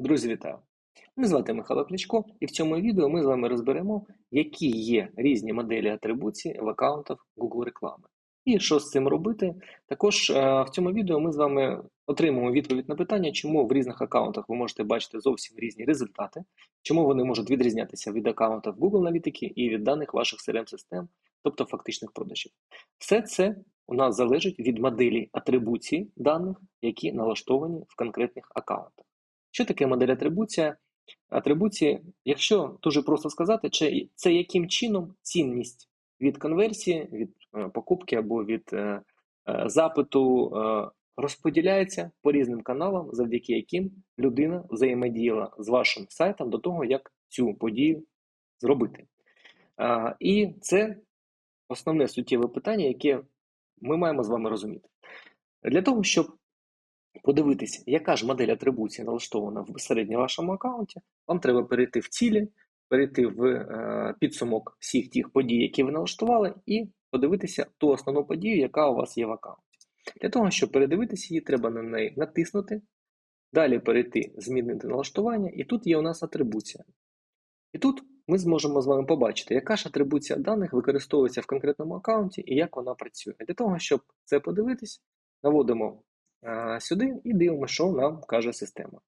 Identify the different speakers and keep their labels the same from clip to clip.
Speaker 1: Друзі, вітаю! Мене звати Михайло Кличко, і в цьому відео ми з вами розберемо, які є різні моделі атрибуції в аккаунтах Google реклами. І що з цим робити. Також е, в цьому відео ми з вами отримаємо відповідь на питання, чому в різних аккаунтах ви можете бачити зовсім різні результати, чому вони можуть відрізнятися від аккаунтів Google аналітики і від даних ваших CRM-систем, тобто фактичних продажів. Все це у нас залежить від моделі атрибуції даних, які налаштовані в конкретних аккаунтах. Що таке модель атрибуція? Атрибуції, якщо дуже просто сказати, це яким чином цінність від конверсії, від е, покупки або від е, е, запиту розподіляється по різним каналам, завдяки яким людина взаємодіяла з вашим сайтом до того, як цю подію зробити. І це основне суттєве питання, яке ми маємо з вами розуміти. Для того, щоб подивитися, яка ж модель атрибуції налаштована в безпосередньо вашому аккаунті, вам треба перейти в цілі, перейти в е, підсумок всіх тих подій, які ви налаштували, і подивитися ту основну подію, яка у вас є в аккаунті. Для того, щоб передивитися її, треба на неї натиснути, далі перейти, змінити налаштування, і тут є у нас атрибуція. І тут ми зможемо з вами побачити, яка ж атрибуція даних використовується в конкретному аккаунті і як вона працює. Для того, щоб це подивитись, наводимо сюди і дивимося, що нам каже система.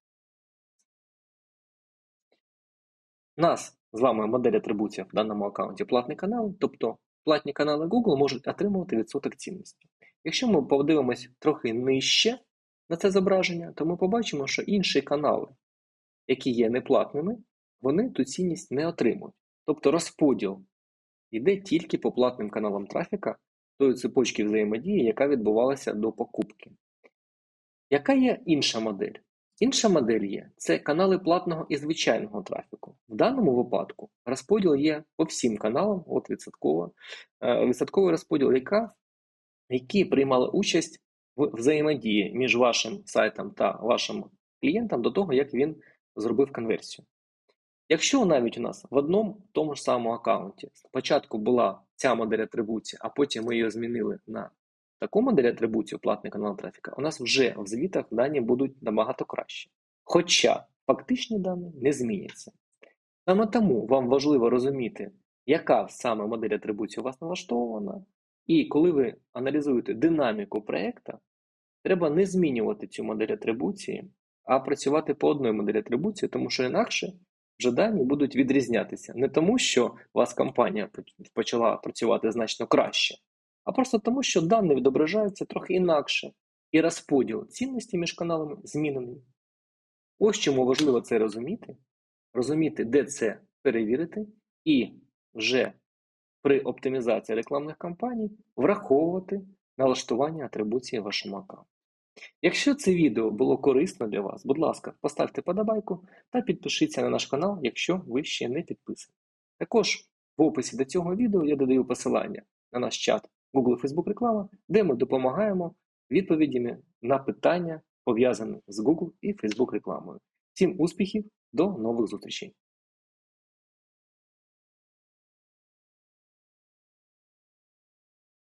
Speaker 1: Нас з вами модель атрибутів в даному аккаунті платний канал, тобто платні канали Google можуть отримувати відсоток цінності. Якщо ми подивимось трохи нижче на це зображення, то ми побачимо, що інші канали, які є неплатними, вони ту цінність не отримують. Тобто розподіл йде тільки по платним каналам трафіка тої цепочки взаємодії, яка відбувалася до покупки. Яка є інша модель? Інша модель є це канали платного і звичайного трафіку. В даному випадку розподіл є по всім каналам, от відсотково, е, відсотковий розподіл, яка, які приймали участь в взаємодії між вашим сайтом та вашим клієнтом до того, як він зробив конверсію. Якщо навіть у нас в одному тому ж самому аккаунті спочатку була ця модель атрибуції, а потім ми її змінили на таку модель атрибуцію платний канал трафіка, у нас вже в звітах дані будуть набагато краще. Хоча фактичні дані не зміняться. Саме тому вам важливо розуміти, яка саме модель атрибуції у вас налаштована, і коли ви аналізуєте динаміку проєкту, треба не змінювати цю модель атрибуції, а працювати по одній моделі атрибуції, тому що інакше вже дані будуть відрізнятися. Не тому, що у вас компанія почала працювати значно краще, а просто тому, що дані відображаються трохи інакше, і розподіл цінності між каналами змінений. Ось чому важливо це розуміти, розуміти, де це перевірити, і вже при оптимізації рекламних кампаній враховувати налаштування атрибуції вашому аккаунту. Якщо це відео було корисно для вас, будь ласка, поставте подобайку та підпишіться на наш канал, якщо ви ще не підписані. Також в описі до цього відео я додаю посилання на наш чат Google Facebook реклама, де ми допомагаємо відповідями на питання, пов'язані з Google і Facebook рекламою. Всім успіхів, до нових зустрічей!